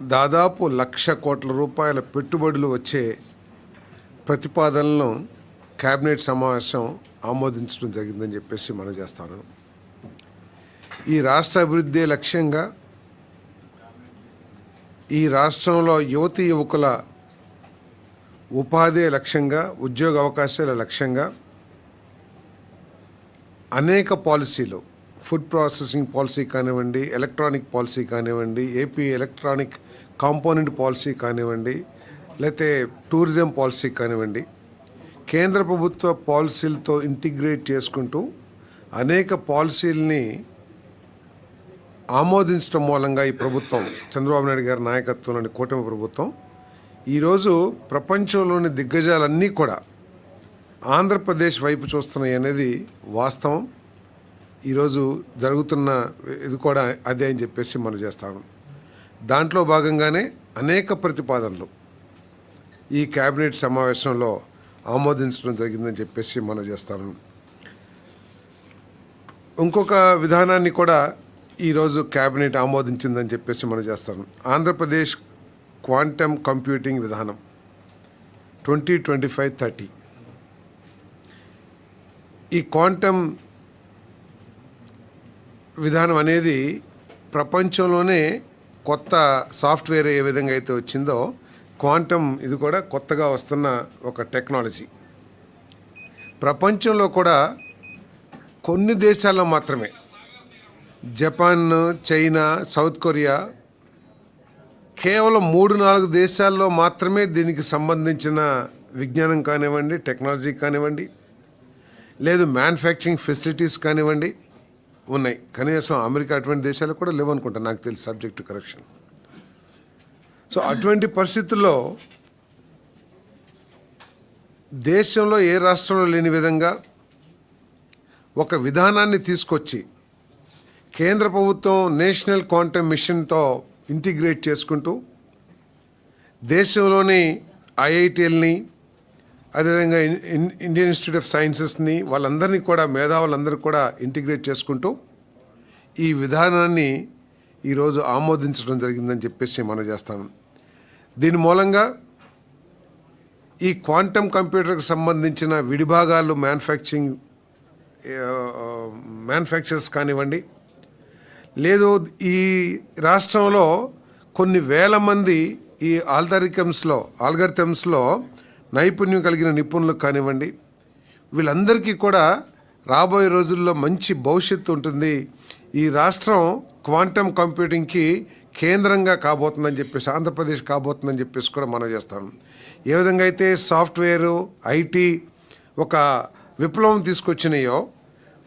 దాదాపు లక్ష కోట్ల రూపాయల పెట్టుబడులు వచ్చే ప్రతిపాదనలను కేబినెట్ సమావేశం ఆమోదించడం జరిగిందని చెప్పేసి మనం చేస్తాను. ఈ రాష్ట్ర అభివృద్ధి లక్ష్యంగా ఈ రాష్ట్రంలో యువతి యువకుల ఉపాధి లక్ష్యంగా ఉద్యోగ అవకాశాల లక్ష్యంగా అనేక పాలసీలు ఫుడ్ ప్రాసెసింగ్ పాలసీ కానివ్వండి ఎలక్ట్రానిక్ పాలసీ కానివ్వండి ఏపీ ఎలక్ట్రానిక్ కాంపోనెంట్ పాలసీ కానివ్వండి లేతే టూరిజం పాలసీ కానివ్వండి కేంద్ర ప్రభుత్వ పాలసీలతో ఇంటిగ్రేట్ చేసుకుంటూ అనేక పాలసీలని ఆమోదించడం మూలంగా ఈ ప్రభుత్వం చంద్రబాబు నాయుడు గారి నాయకత్వంలోని కూటమి ప్రభుత్వం ఈరోజు ప్రపంచంలోని దిగ్గజాలన్నీ కూడా ఆంధ్రప్రదేశ్ వైపు చూస్తున్నాయి అనేది వాస్తవం. ఈరోజు జరుగుతున్న ఇది కూడా అదే అని చెప్పేసి మనం చేస్తాము దాంట్లో భాగంగానే అనేక ప్రతిపాదనలు ఈ కేబినెట్ సమావేశంలో ఆమోదించడం జరిగిందని చెప్పేసి మనం చేస్తాను ఇంకొక విధానాన్ని కూడా ఈరోజు కేబినెట్ ఆమోదించిందని చెప్పేసి మనం చేస్తాను ఆంధ్రప్రదేశ్ క్వాంటమ్ కంప్యూటింగ్ విధానం ట్వంటీ ట్వంటీ ఫైవ్ థర్టీ. ఈ క్వాంటమ్ విధానం అనేది ప్రపంచంలోనే కొత్త సాఫ్ట్వేర్ ఏ విధంగా అయితే వచ్చిందో క్వాంటమ్ ఇది కూడా కొత్తగా వస్తున్న ఒక టెక్నాలజీ. ప్రపంచంలో కూడా కొన్ని దేశాల్లో మాత్రమే. జపాన్ చైనా సౌత్ కొరియా కేవలం మూడు నాలుగు దేశాల్లో మాత్రమే దీనికి సంబంధించిన విజ్ఞానం కానివ్వండి టెక్నాలజీ కానివ్వండి లేదు మ్యానుఫ్యాక్చరింగ్ ఫెసిలిటీస్ కానివ్వండి ఉన్నాయి. కనీసం అమెరికా అటువంటి దేశాలు కూడా లేవనుకుంటా. నాకు తెలిసి సబ్జెక్టు కరెక్షన్ సో అటువంటి పరిస్థితుల్లో దేశంలో ఏ రాష్ట్రంలో లేని విధంగా ఒక విధానాన్ని తీసుకొచ్చి కేంద్ర ప్రభుత్వం నేషనల్ క్వాంటమ్ మిషన్తో ఇంటిగ్రేట్ చేసుకుంటూ దేశంలోని ఐఐటీఎల్ని అదేవిధంగా ఇన్- ఇండియన్ ఇన్స్టిట్యూట్ ఆఫ్ సైన్సెస్ని వాళ్ళందరినీ కూడా మేధావులందరూ కూడా ఇంటిగ్రేట్ చేసుకుంటూ ఈ విధానాన్ని ఈరోజు ఆమోదించడం జరిగిందని చెప్పేసి మనం చేస్తాను. దీని మూలంగా ఈ క్వాంటమ్ కంప్యూటర్కి సంబంధించిన విడిభాగాలు మ్యానుఫ్యాక్చరింగ్ మ్యానుఫ్యాక్చరర్స్ కానివ్వండి లేదు ఈ రాష్ట్రంలో కొన్ని వేల మంది ఈ ఆల్దరికమ్స్లో ఆల్గరిథమ్స్లో నైపుణ్యం కలిగిన నిపుణులు కానివ్వండి వీళ్ళందరికీ కూడా రాబోయే రోజుల్లో మంచి భవిష్యత్తు ఉంటుంది. ఈ రాష్ట్రం క్వాంటమ్ కంప్యూటింగ్కి కేంద్రంగా కాబోతుందని చెప్పేసి ఆంధ్రప్రదేశ్ కాబోతుందని చెప్పేసి కూడా మనం చేస్తాం. ఏ విధంగా అయితే సాఫ్ట్వేరు ఐటీ ఒక విప్లవం తీసుకొచ్చినాయో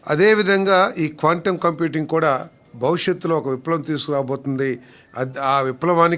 అదేవిధంగా ఈ క్వాంటమ్ కంప్యూటింగ్ కూడా భవిష్యత్తులో ఒక విప్లవం తీసుకురాబోతుంది. అది ఆ విప్లవానికి